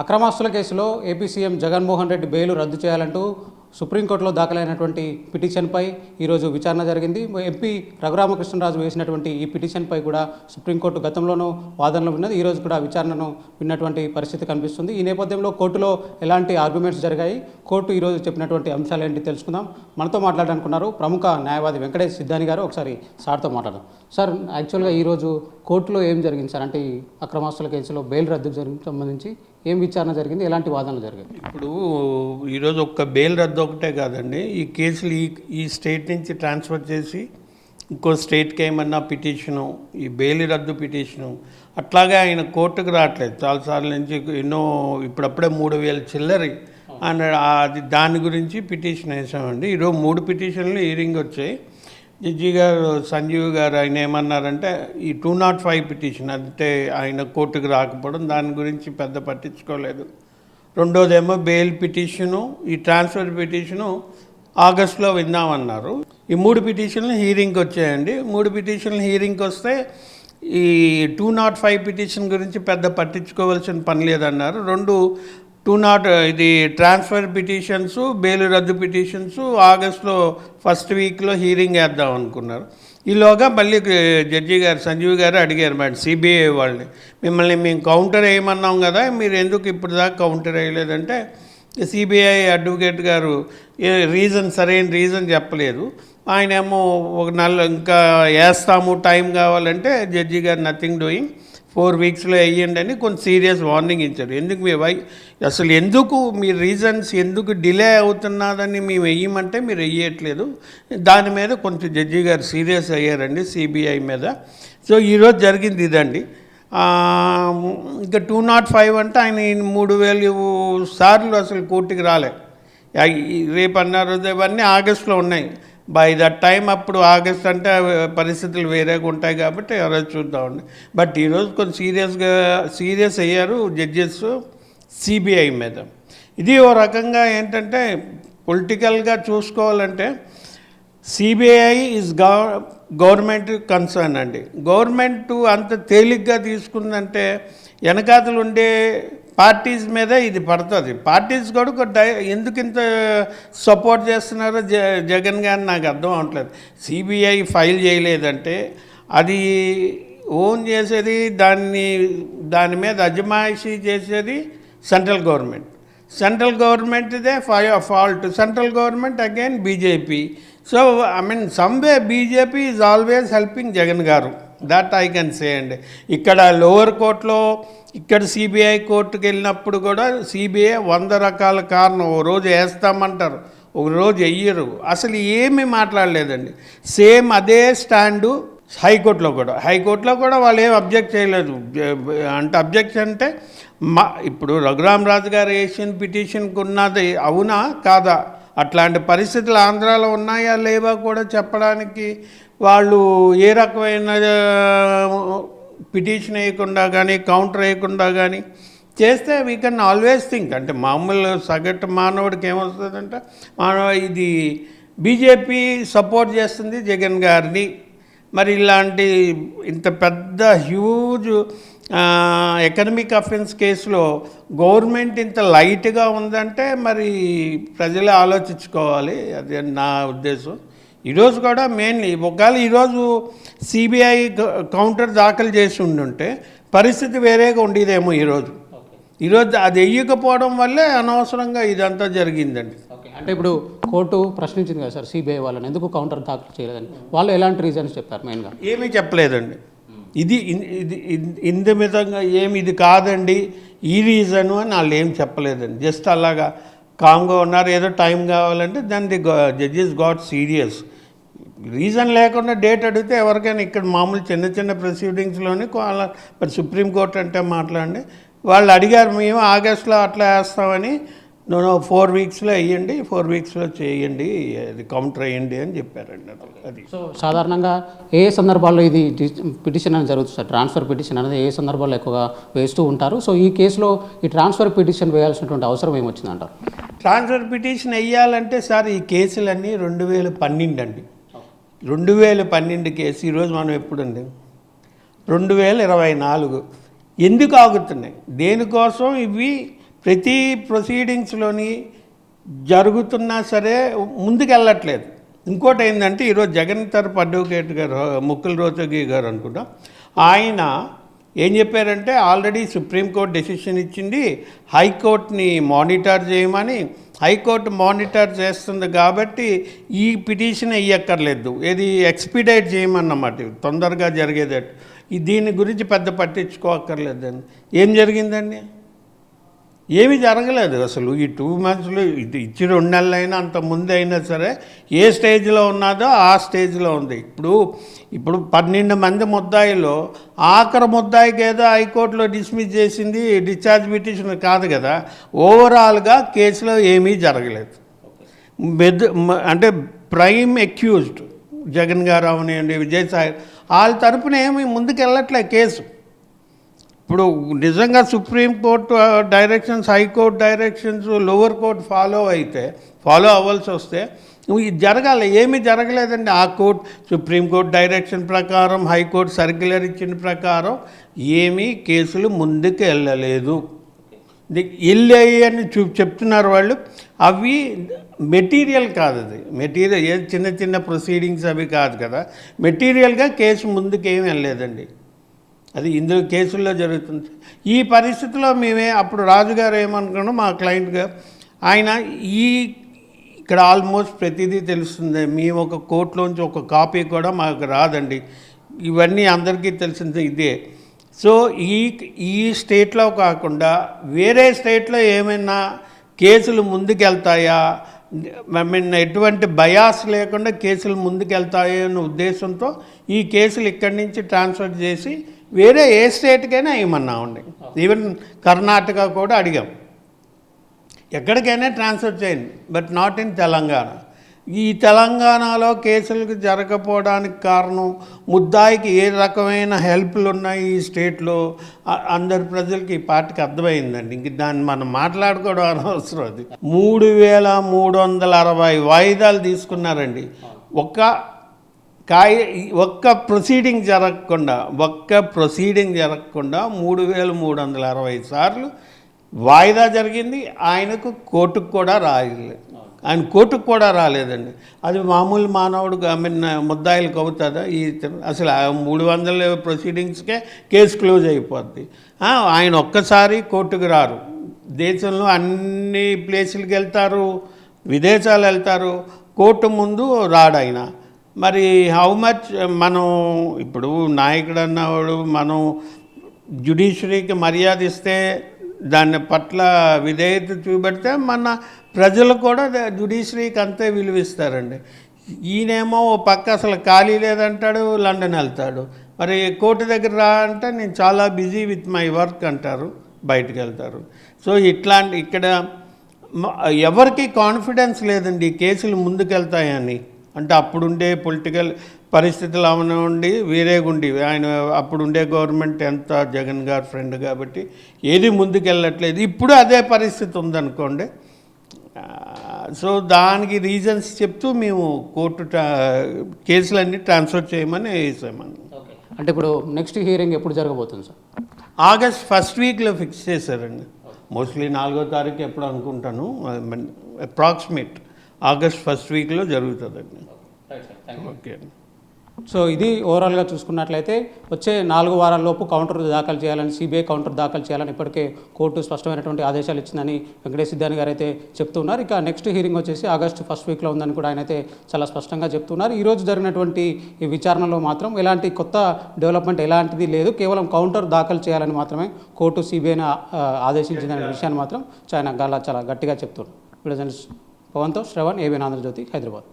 అక్రమాస్తుల కేసులో AP CM Jaganmohan Reddy bail రద్దు చేయాలంటూ సుప్రీంకోర్టులో దాఖలైనటువంటి పిటిషన్పై ఈరోజు విచారణ జరిగింది. ఎంపీ రఘురామకృష్ణరాజు వేసినటువంటి ఈ పిటిషన్పై కూడా సుప్రీంకోర్టు గతంలోనూ వాదనలు విన్నది. ఈరోజు కూడా విచారణను విన్నటువంటి పరిస్థితి కనిపిస్తుంది. ఈ నేపథ్యంలో కోర్టులో ఎలాంటి ఆర్గ్యుమెంట్స్ జరిగాయి? కోర్టు ఈరోజు చెప్పినటువంటి అంశాలు ఏంటి తెలుసుకుందాం. మనతో మాట్లాడాలనుకున్నారు ప్రముఖ న్యాయవాది వెంకటేష్ సిద్ధాని గారు. ఒకసారి సార్తో మాట్లాడారు సార్ యాక్చువల్గా ఈరోజు కోర్టులో ఏం జరిగింది సార్? అంటే ఈ అక్రమాస్తుల కేసులో బెయిల్ రద్దుకు జరిగి సంబంధించి ఏం విచారణ జరిగింది? ఎలాంటి వాదనలు జరిగాయి? ఇప్పుడు ఈరోజు ఒక్క బెయిల్ రద్దు ఒకటే కాదండి. ఈ కేసులు ఈ ఈ స్టేట్ నుంచి ట్రాన్స్ఫర్ చేసి ఇంకో స్టేట్కి ఏమన్నా పిటిషను ఈ బెయిల్ రద్దు పిటిషను అట్లాగే ఆయన కోర్టుకు రావట్లేదు. చాలాసార్లు నుంచి ఎన్నో ఇప్పుడప్పుడే మూడు వేల చిల్లరి అండ్ అది దాని గురించి పిటిషన్ వేసామండి. ఈరోజు మూడు పిటిషన్లు హీరింగ్ వచ్చాయి. జడ్జి గారు సంజీవ్ గారు ఆయన ఏమన్నారంటే ఈ టూ నాట్ ఫైవ్ పిటిషన్ అంటే ఆయన కోర్టుకు రాకపోవడం దాని గురించి పెద్ద పట్టించుకోలేదు. రెండోదేమో బెయిల్ పిటిషను ఈ ట్రాన్స్ఫర్ పిటిషను ఆగస్టులో విందామన్నారు. ఈ మూడు పిటిషన్లు హీరింగ్కి వచ్చాయండి. మూడు పిటిషన్లు హీరింగ్కి వస్తే ఈ టూ నాట్ ఫైవ్ పిటిషన్ గురించి పెద్ద పట్టించుకోవాల్సిన పని లేదన్నారు. రెండు టూ నాట్ ఇది ట్రాన్స్ఫర్ పిటిషన్స్ బెయిల్ రద్దు పిటిషన్స్ ఆగస్ట్లో ఫస్ట్ వీక్లో హీరింగ్ వేద్దాం అనుకున్నారు. ఈలోగా మళ్ళీ జడ్జి గారు సంజీవ్ గారు అడిగారు మేడం సిబిఐ వాళ్ళని మిమ్మల్ని మేము కౌంటర్ వేయమన్నాం కదా మీరు ఎందుకు ఇప్పుడు దాకా కౌంటర్ వేయలేదంటే సిబిఐ అడ్వకేట్ గారు రీజన్ సరైన రీజన్ చెప్పలేదు. ఆయన ఏమో ఒక నల్ల ఇంకా వేస్తాము టైం కావాలంటే జడ్జి గారు నథింగ్ డూయింగ్ ఫోర్ వీక్స్లో వేయండి అని కొంచెం సీరియస్ వార్నింగ్ ఇచ్చారు. ఎందుకు మీ వై అసలు ఎందుకు మీ రీజన్స్ ఎందుకు డిలే అవుతున్నదని మేము వెయ్యమంటే మీరు వెయ్యట్లేదు దాని మీద కొంచెం జడ్జి గారు సీరియస్ అయ్యారండి సిబిఐ మీద. సో ఈరోజు జరిగింది ఇదండి. ఇంకా టూ నాట్ ఫైవ్ అంటే ఆయన మూడు వేలు సార్లు అసలు కోర్టుకి రాలే. రేపు అన్నారు ఇవన్నీ ఆగస్టులో ఉన్నాయి. బై దట్ టైం అప్పుడు ఆగస్ట్ అంటే పరిస్థితులు వేరేగా ఉంటాయి కాబట్టి ఎవరో చూద్దామండి బట్ ఈరోజు కొంచెం సీరియస్గా సీరియస్ అయ్యారు జడ్జెస్ సిబిఐ మీద. ఇది ఓ రకంగా ఏంటంటే పొలిటికల్గా చూసుకోవాలంటే సిబిఐ ఈజ్ గవర్నమెంట్ కన్సర్న్ అండి. గవర్నమెంట్ అంత తేలిగ్గా తీసుకుందంటే వెనకాతలు ఉండే పార్టీస్ మీద ఇది పడుతుంది. పార్టీస్ కూడా ఒక డై ఎందుకు ఇంత సపోర్ట్ చేస్తున్నారో జ జగన్ గారిని నాకు అర్థం అవట్లేదు. సిబిఐ ఫైల్ చేయలేదంటే అది ఓన్ చేసేది దాన్ని దాని మీద అజమాయిషీ చేసేది central government. Central గవర్నమెంట్దే fault. Central government again BJP. So I mean someway BJP is always helping Jagan గారు దట్ ఐ కెన్ సే అండి ఇక్కడ లోవర్ కోర్టులో ఇక్కడ సిబిఐ కోర్టుకి వెళ్ళినప్పుడు కూడా సిబిఐ వంద రకాల కారణం. ఓ రోజు వేస్తామంటారు. ఒక రోజు వెయ్యరు. అసలు ఏమీ మాట్లాడలేదండి. సేమ్ అదే స్టాండు హైకోర్టులో కూడా. హైకోర్టులో కూడా వాళ్ళు ఏం అబ్జెక్ట్ చేయలేదు. అంటే అబ్జెక్ట్ అంటే మా ఇప్పుడు రఘురామరాజు గారు వేసిన పిటిషన్కి ఉన్నది అవునా? కాదా? అట్లాంటి పరిస్థితులు ఆంధ్రాలో ఉన్నాయా లేవా కూడా చెప్పడానికి వాళ్ళు ఏ రకమైన పిటిషన్ వేయకుండా కానీ కౌంటర్ వేయకుండా కానీ చేస్తే వీ కెన్ ఆల్వేస్ థింక్ అంటే మామూలు సగటు మానవుడికి ఏమొస్తుందంటే? మానవ ఇది బీజేపీ సపోర్ట్ చేస్తుంది జగన్ గారిని. మరి ఇలాంటి ఇంత పెద్ద హ్యూజ్ ఎకనమిక్ అఫెన్స్ కేసులో గవర్నమెంట్ ఇంత లైట్గా ఉందంటే మరి ప్రజలే ఆలోచించుకోవాలి. అది నా ఉద్దేశం. ఈరోజు కూడా మెయిన్లీ ఒకవేళ ఈరోజు సిబిఐ కౌంటర్ దాఖలు చేసి ఉండుంటే పరిస్థితి వేరేగా ఉండేదేమో ఈరోజు ఈరోజు అది వెయ్యకపోవడం వల్లే అనవసరంగా ఇదంతా జరిగిందండి. అంటే ఇప్పుడు కోర్టు ప్రశ్నించింది కదా సార్ సిబిఐ వాళ్ళని. ఎందుకు కౌంటర్ దాఖలు చేయలేదని? వాళ్ళు ఎలాంటి రీజన్స్ చెప్పారు మెయిన్గా ఏమీ చెప్పలేదండి. ఇది ఇది ఇన్- ఇందు విధంగా ఏమి ఇది కాదండి. ఈ రీజను అని వాళ్ళు ఏం చెప్పలేదండి. జస్ట్ అలాగా కామ్గా ఉన్నారు. ఏదో టైం కావాలంటే దాని the judges got serious. Reason లేకుండా డేట్ అడిగితే ఎవరికైనా ఇక్కడ మామూలు చిన్న చిన్న ప్రొసీడింగ్స్లోనే వాళ్ళ మరి సుప్రీంకోర్టు అంటే మాట్లాడండి. వాళ్ళు అడిగారు మేము ఆగస్టులో అట్లా వేస్తామని నేను ఫోర్ వీక్స్లో వేయండి ఫోర్ వీక్స్లో చేయండి అది కౌంటర్ వేయండి అని చెప్పారండి అది. సో సాధారణంగా ఏ సందర్భాల్లో ఇది పిటిషన్ అనేది జరుగుతుంది సార్? ట్రాన్స్ఫర్ పిటిషన్ అనేది ఏ సందర్భాల్లో ఎక్కువగా వేస్తూ ఉంటారు? సో ఈ కేసులో ఈ ట్రాన్స్ఫర్ పిటిషన్ వేయాల్సినటువంటి అవసరం ఏమొచ్చిందంటారు ట్రాన్స్ఫర్ పిటిషన్ వేయాలంటే సార్ ఈ కేసులన్నీ రెండు వేల పన్నెండు అండి. రెండు వేల పన్నెండు కేసు ఈరోజు మనం ఎప్పుడండి? రెండు వేల ఇరవై నాలుగు. ఎందుకు ఆగుతున్నాయి? దేనికోసం ఇవి ప్రతి ప్రొసీడింగ్స్లోని జరుగుతున్నా సరే ముందుకెళ్ళట్లేదు. ఇంకోటి ఏంటంటే ఈరోజు జగన్ తరపు అడ్వకేట్ గారు ముక్కుల రోచగి గారు అనుకుంటా ఆయన ఏం చెప్పారంటే ఆల్రెడీ సుప్రీంకోర్టు డెసిషన్ ఇచ్చింది హైకోర్టుని మానిటర్ చేయమని హైకోర్టు మానిటర్ చేస్తుంది కాబట్టి ఈ పిటిషన్ ఇయ్యక్కర్లేదు ఏది ఎక్స్పీడైట్ చేయమన్నమాట తొందరగా జరిగేదట్టు. దీని గురించి పెద్ద పట్టించుకోక్కర్లేదండి. ఏం జరిగిందండి? ఏమీ జరగలేదు అసలు. ఈ టూ మంత్స్లో ఇది ఇచ్చి రెండు నెలలు అంత ముందు అయినా సరే ఏ స్టేజ్లో ఉన్నదో ఆ స్టేజ్లో ఉంది. ఇప్పుడు ఇప్పుడు పన్నెండు మంది ముద్దాయిలో ఆఖరి ముద్దాయికి ఏదో హైకోర్టులో డిస్మిస్ చేసింది డిశ్చార్జ్ పిటిషన్ కాదు కదా. ఓవరాల్గా కేసులో ఏమీ జరగలేదు. బెద్ అంటే ప్రైమ్ అక్యూజ్డ్ జగన్ గారు అవనివ్వండి విజయసాయి వాళ్ళ తరపున ఏమీ ముందుకు వెళ్ళట్లే కేసు. ఇప్పుడు నిజంగా supreme court directions high court directions lower court follow అయితే ఫాలో అవ్వాల్సి వస్తే నువ్వు ఇది జరగాలి. ఏమీ జరగలేదండి. ఆ కోర్టు సుప్రీంకోర్టు డైరెక్షన్ ప్రకారం హైకోర్టు సర్క్యులర్ ఇచ్చిన ప్రకారం ఏమీ కేసులు ముందుకు వెళ్ళలేదు వెళ్ళాయి అని చూ చెప్తున్నారు వాళ్ళు. అవి మెటీరియల్ కాదు అది. మెటీరియల్ ఏ చిన్న చిన్న ప్రొసీడింగ్స్ అవి కాదు కదా. మెటీరియల్గా కేసు ముందుకు ఏమి వెళ్ళలేదండి. అది ఇందులో కేసుల్లో జరుగుతుంది. ఈ పరిస్థితిలో మేమే అప్పుడు రాజుగారు ఏమనుకున్నాం మా క్లయింట్గా ఆయన ఈ ఇక్కడ ఆల్మోస్ట్ ప్రతిదీ తెలుస్తుంది. మేము ఒక కోర్టులోంచి ఒక కాపీ కూడా మాకు రాదండి. ఇవన్నీ అందరికీ తెలిసింది ఇదే. సో ఈ ఈ స్టేట్లో కాకుండా వేరే స్టేట్లో ఏమైనా కేసులు ముందుకెళ్తాయా? ఐ మీన్ ఎటువంటి బయాస్ లేకుండా కేసులు ముందుకెళ్తాయో అనే ఉద్దేశంతో ఈ కేసులు ఇక్కడి నుంచి ట్రాన్స్ఫర్ చేసి వేరే ఏ స్టేట్కైనా ఇవ్వమన్నామండి ఈవెన్ కర్ణాటక కూడా అడిగాం. ఎక్కడికైనా ట్రాన్స్ఫర్ చేయండి బట్ నాట్ ఇన్ తెలంగాణ. ఈ తెలంగాణలో కేసులకు జరగకపోవడానికి కారణం ముద్దాయికి ఏ రకమైన హెల్ప్లు ఉన్నాయి ఈ స్టేట్లో? అందరి ప్రజలకి ఈ పార్టీకి అర్థమైందండి. ఇంక దాన్ని మనం మాట్లాడుకోవడం అనవసరం అది. మూడు వేల మూడు వందల అరవై వాయిదాలు తీసుకున్నారండి. ఒక్క కాయ ఒక్క ప్రొసీడింగ్ జరగకుండా ఒక్క ప్రొసీడింగ్ జరగకుండా మూడు వేల మూడు వందల అరవై సార్లు వాయిదా జరిగింది. ఆయనకు కోర్టుకు కూడా రాయలేదు ఆయన కోర్టుకు కూడా రాలేదండి. అది మామూలు మానవుడు ఐ మీన్ ముద్దాయిలకు అవుతుందా ఈ అసలు మూడు వందల ప్రొసీడింగ్స్కే కేసు క్లోజ్ అయిపోద్ది. ఆయన ఒక్కసారి కోర్టుకు రారు. దేశంలో అన్ని ప్లేసులకు వెళ్తారు విదేశాలు వెళ్తారు. కోర్టు ముందు రాడు ఆయన. మరి హౌ మచ్ మనం ఇప్పుడు నాయకుడు అన్నవాడు మనం జ్యుడిషరీకి మర్యాద ఇస్తే దాని పట్ల విధేయత చూపెడితే మన ప్రజలు కూడా జ్యుడిషరీకి అంతే విలువిస్తారండి. ఈయనేమో ఓ పక్క అసలు ఖాళీ లేదంటాడు లండన్ వెళ్తాడు. మరి కోర్టు దగ్గర రా అంటే నేను చాలా బిజీ విత్ మై వర్క్ అంటారు బయటకు వెళ్తారు. సో ఇట్లాంటి ఇక్కడ ఎవరికి కాన్ఫిడెన్స్ లేదండి ఈ కేసులు ముందుకెళ్తాయని. అంటే అప్పుడుండే పొలిటికల్ పరిస్థితులు అవనండి వేరేగుండి. ఆయన అప్పుడుండే గవర్నమెంట్ ఎంత జగన్ గారు ఫ్రెండ్ కాబట్టి ఏది ముందుకెళ్ళట్లేదు. ఇప్పుడు అదే పరిస్థితి ఉందనుకోండి. సో దానికి రీజన్స్ చెప్తూ మేము కోర్టు కేసులన్నీ ట్రాన్స్ఫర్ చేయమని వేసామని అంటే ఇప్పుడు నెక్స్ట్ హియరింగ్ ఎప్పుడు జరగబోతుంది సార్? ఆగస్ట్ ఫస్ట్ వీక్లో ఫిక్స్ చేశారండి. మోస్ట్లీ నాలుగో తారీఖు ఎప్పుడు అనుకుంటాను. అప్రాక్సిమేట్. ఆగస్ట్ ఫస్ట్ వీక్లో జరుగుతుందండి. ఓకే సో ఇది ఓవరాల్గా చూసుకున్నట్లయితే వచ్చే నాలుగు వారాల్లోపు కౌంటర్ దాఖలు చేయాలని సిబిఐ కౌంటర్ దాఖలు చేయాలని ఇప్పటికే కోర్టు స్పష్టమైనటువంటి ఆదేశాలు ఇచ్చిందని వెంకటేష్ సిద్ధాని గారు అయితే చెప్తున్నారు. ఇక నెక్స్ట్ హీరింగ్ వచ్చేసి ఆగస్టు ఫస్ట్ వీక్లో ఉందని కూడా ఆయన అయితే చాలా స్పష్టంగా చెప్తున్నారు. ఈ రోజు జరిగినటువంటి ఈ విచారణలో మాత్రం ఎలాంటి కొత్త డెవలప్మెంట్ ఎలాంటిది లేదు. కేవలం కౌంటర్ దాఖలు చేయాలని మాత్రమే కోర్టు సిబిఐని ఆదేశించిందనే విషయాన్ని మాత్రం ఆయన చాలా చాలా గట్టిగా చెప్తున్నారు. పవన్తో శ్రవణ్ ఏబీ ఆంధ్రజ్యోతి హైదరాబాద్.